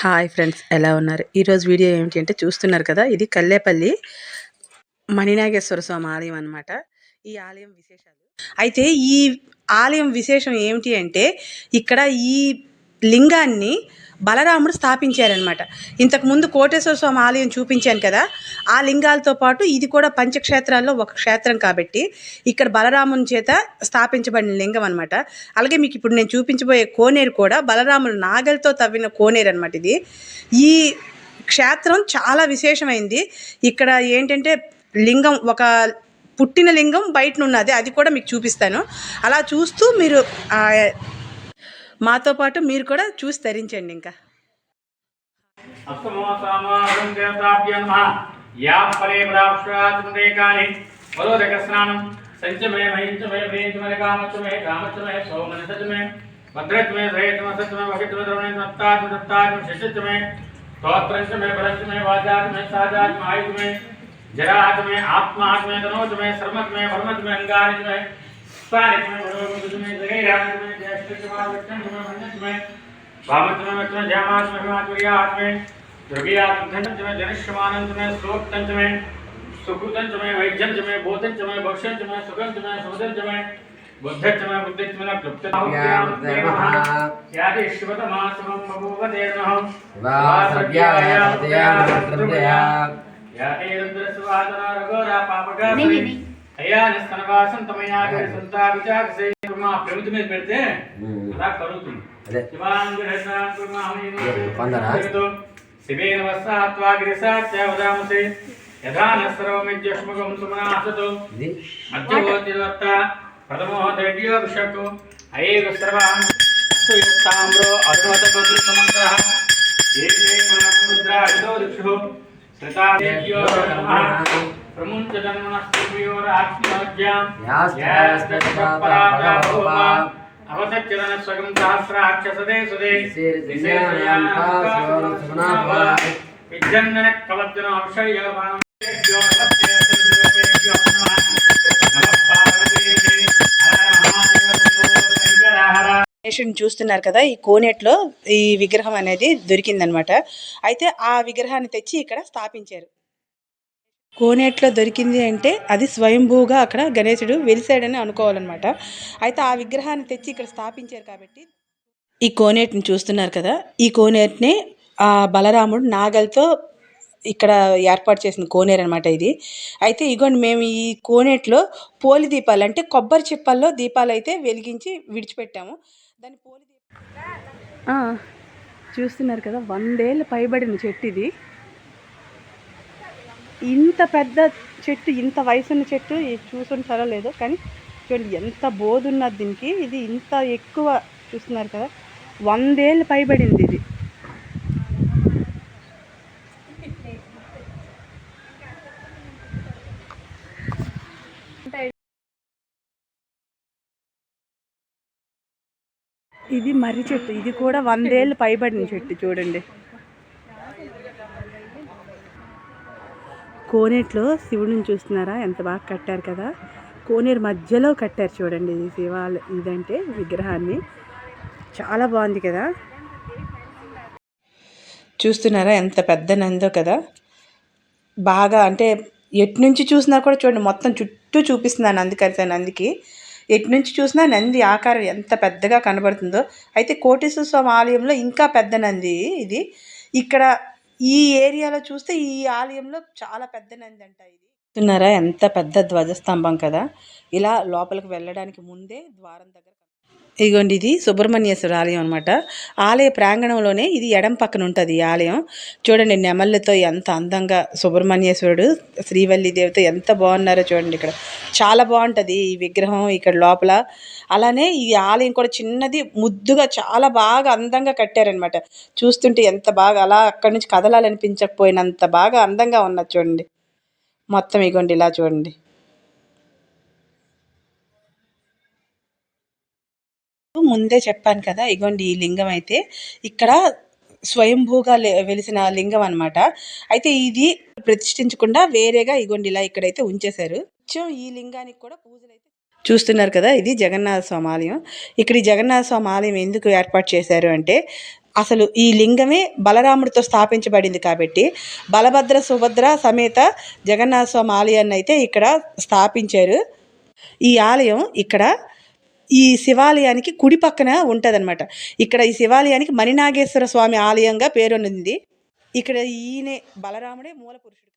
Hi friends ఎలా ఉన్నారు? ఈరోజు వీడియో ఏమిటి అంటే చూస్తున్నారు కదా ఇది కల్లేపల్లి మణినాగేశ్వర స్వామి ఆలయం అన్నమాట. ఈ ఆలయం విశేషాలు. అయితే ఈ ఆలయం విశేషం ఏమిటి అంటే ఇక్కడ ఈ లింగాన్ని బలరాముడు స్థాపించారనమాట ఇంతకుముందు కోటేశ్వర స్వామి ఆలయం చూపించాను కదా ఆ లింగాలతో పాటు ఇది కూడా పంచక్షేత్రాల్లో ఒక క్షేత్రం కాబట్టి ఇక్కడ బలరాముని చేత స్థాపించబడిన లింగం అనమాట అలాగే మీకు ఇప్పుడు నేను చూపించబోయే కోనేరు కూడా బలరాముడు నాగలితో తవ్విన కోనేరు అనమాట ఇది. ఈ క్షేత్రం చాలా విశేషమైంది. ఇక్కడ ఏంటంటే లింగం ఒక పుట్టిన లింగం బయట ఉన్నది అది కూడా మీకు చూపిస్తాను. అలా చూస్తూ మీరు మాతో పాటు మీరు కూడా చూసి తరించండి ఇంకా. స్నానం జరాత్మే ఆత్మాత్మే తనోజమే శ్రమత్మే పరమత్మే అంగారిత్మే. స్థానిత్మే వరోగతుమే జగైరాత్మే. सुकृतंच में वैज्ञंच में बोधंच में भक्षंच में सुगंच में सुमदंच में बुद्धच में बुद्धिच में गुप्त यादि शिवतमा समम बभूव देनहं वासज्ञाया सत्या नमत्रया यादि रुद्रस्वादना रघोरा पापगा అయ్యా నిస్తనవాసం తమయాగ సంతా విచాక సేయమా ప్రమితి మీద పెడితే అలా కరుగుతుంది. అదే. శివానంద రసాన్ కుర్మా హమేను పందరా? శివేన వస్సాత్వా గ్రసాత్య ఉదామసే యథా నస్రవమిజ్యష్మగం సుమనాసతు. మధ్యవోతివత్త ప్రథమో ద్రవ్యో విషకు అయేవ సర్వాం సుయుక్తామ్రో అరుణవత బుద్ధి సమంగ్రహ ఏకే మనః రుద్రా ఇదో దిక్షు శ్రుతా స్వగం సహస్రాక్షసదే సుదే విజన్నన చూస్తున్నారు కదా ఈ కోనేట్లో ఈ విగ్రహం అనేది దొరికిందనమాట అయితే ఆ విగ్రహాన్ని తెచ్చి ఇక్కడ స్థాపించారు కోనేట్లో దొరికింది అంటే అది స్వయంభూగా అక్కడ గణేశుడు వెలిసాడని అనుకోవాలన్నమాట. అయితే ఆ విగ్రహాన్ని తెచ్చి ఇక్కడ స్థాపించారు కాబట్టి ఈ కోనేటిని చూస్తున్నారు కదా. ఈ కోనేటిని ఆ బలరాముడు నాగలతో ఇక్కడ ఏర్పాటు చేసిన కోనేరు అనమాట ఇది. అయితే ఇగోండి మేము ఈ కోనేట్లో పోలి దీపాలు అంటే కొబ్బరి చిప్పల్లో దీపాలు అయితే వెలిగించి విడిచిపెట్టాము. దాని పోలి దీపం చూస్తున్నారు కదా వందేళ్ళు పైబడిన చెట్టు ఇది. ఇంత పెద్ద చెట్టు ఇంత వయసున్న చెట్టు చూసుంటారో లేదో కానీ చూడండి ఎంత బోధున్నది దీనికి. ఇది ఇంత ఎక్కువ చూస్తున్నారు కదా. వందేళ్ళు పైబడింది ఇది. ఇది మర్రి చెట్టు. ఇది కూడా వందేళ్ళు పైబడిన చెట్టు చూడండి. కోనేట్లో శివుడిని చూస్తున్నారా? ఎంత బాగా కట్టారు కదా? కోనేరు మధ్యలో కట్టారు చూడండి ఇది శివాల ఇదంటే విగ్రహాన్ని. చాలా బాగుంది కదా? చూస్తున్నారా? ఎంత పెద్ద నందో కదా? బాగా అంటే ఎటు నుంచి చూసినా కూడా చూడండి మొత్తం చుట్టూ చూపిస్తున్నాను అందుకని నందికి. ఎటు నుంచి చూసినా నంది ఆకారం ఎంత పెద్దగా కనబడుతుందో. అయితే కోటేశ్వర స్వామి ఆలయంలో ఇంకా పెద్ద నంది ఇది. ఇక్కడ ఈ ఏరియాలో చూస్తే ఈ ఆలయంలో చాలా పెద్ద నంది అంట ఇది. చూస్తున్నారా ఎంత పెద్ద ధ్వజస్తంభం కదా! ఇలా లోపలికి వెళ్ళడానికి ముందే ద్వారం దగ్గర ఇదిగోండి ఇది సుబ్రహ్మణ్యేశ్వర ఆలయం అనమాట ఆలయ ప్రాంగణంలోనే ఇది ఎడం పక్కన ఉంటుంది ఈ ఆలయం. చూడండి నెమళ్ళతో ఎంత అందంగా సుబ్రహ్మణ్యేశ్వరుడు శ్రీవల్లి దేవితో ఎంత బాగున్నారో చూడండి ఇక్కడ. చాలా బాగుంటుంది ఈ విగ్రహం ఇక్కడ లోపల. అలానే ఈ ఆలయం కూడా చిన్నది ముద్దుగా చాలా బాగా అందంగా కట్టారనమాట చూస్తుంటే ఎంత బాగా అలా అక్కడి నుంచి కదలాలనిపించకపోయినంత బాగా అందంగా ఉన్నది చూడండి. మొత్తం ఇగోండి ఇలా చూడండి. ముందే చెప్పాను కదా ఇగోండి ఈ లింగం అయితే. ఇక్కడ స్వయంభూగా వెలిసిన లింగం అనమాట అయితే ఇది ప్రతిష్ఠించకుండా వేరేగా ఇగోండి ఇలా ఇక్కడైతే ఉంచేశారు. ఈ లింగానికి కూడా పూజలు అయితే చూస్తున్నారు కదా ఇది జగన్నాథ స్వామి ఆలయం. ఇక్కడ ఈ జగన్నాథ స్వామి ఆలయం ఎందుకు ఏర్పాటు చేశారు అంటే అసలు ఈ లింగమే బలరాముడితో స్థాపించబడింది కాబట్టి బలభద్ర సుభద్ర సమేత జగన్నాథ స్వామి ఆలయాన్ని అయితే ఇక్కడ స్థాపించారు. ఈ ఆలయం ఇక్కడ ఈ శివాలయానికి కుడి పక్కన ఉంటుందన్నమాట. ఇక్కడ ఈ శివాలయానికి మణినాగేశ్వర స్వామి ఆలయంగా పేరొందింది. ఇక్కడ ఈయనే బలరాముడే మూల పురుషుడు.